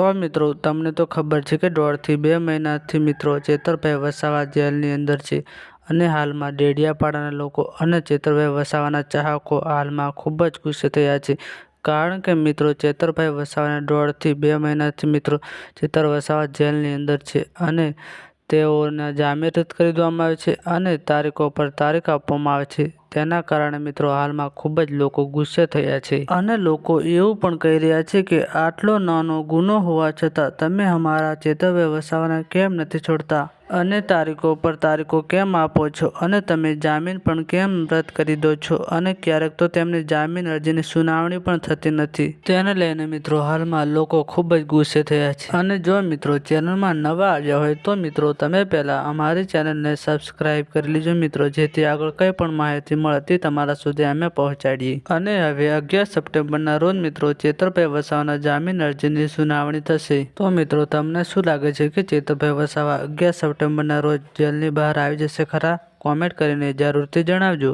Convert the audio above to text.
તો મિત્રો, તમને તો ખબર છે કે દોઢથી બે મહિનાથી મિત્રો ચેતરભાઈ વસાવા જેલની અંદર છે અને હાલમાં ડેડિયાપાડાના લોકો અને ચેતરભાઈ વસાવાના ચાહકો હાલમાં ખૂબ જ ગુસ્સે થયા છે. કારણ કે મિત્રો, ચેતરભાઈ વસાવાને દોઢથી બે મહિનાથી મિત્રો ચેતર વસાવા જેલની અંદર છે અને તેઓના જામીન રદ કરી દેવામાં આવે છે અને તારીખો પર તારીખ આપવામાં આવે છે. તેના કારણે મિત્રો હાલમાં ખૂબ જ લોકો ગુસ્સે થયા છે. અને લોકો એવું પણ કહી રહ્યા છે કે આટલો નાનો ગુનો હોવા છતાં તમે અમારા ચેતરભાઈ વસાવાને કેમ નથી છોડતા? અને તારીખો પર તારીખો કેમ આપો છો? અને તમે જામીન પણ કેમ રદ કરી દો છો? અને ક્યારેક તો તેમની જામીન અરજીની સુનાવણી પણ થતી નથી. તેને લઈને મિત્રો હાલમાં લોકો ખૂબ જ ગુસ્સે થયા છે. અને જો મિત્રો ચેનલમાં નવા આવ્યા હોય તો મિત્રો તમે પહેલાં અમારી ચેનલને સબસ્ક્રાઈબ કરી લીજો મિત્રો, જેથી આગળ કંઈ પણ માહિતી મળતી તમારા સુધી અમે પહોંચાડીએ. અને હવે અગિયાર સપ્ટેમ્બરના રોજ મિત્રો ચેતરભાઈ વસાવાના જામીન અરજીની સુનાવણી થશે. તો મિત્રો તમને શું લાગે છે કે ચેતરભાઈ વસાવા અગિયાર સપ્ટેમ્બરના રોજ જેલની બહાર આવી જશે ખરા? કોમેન્ટ કરીને જરૂરથી જણાવજો.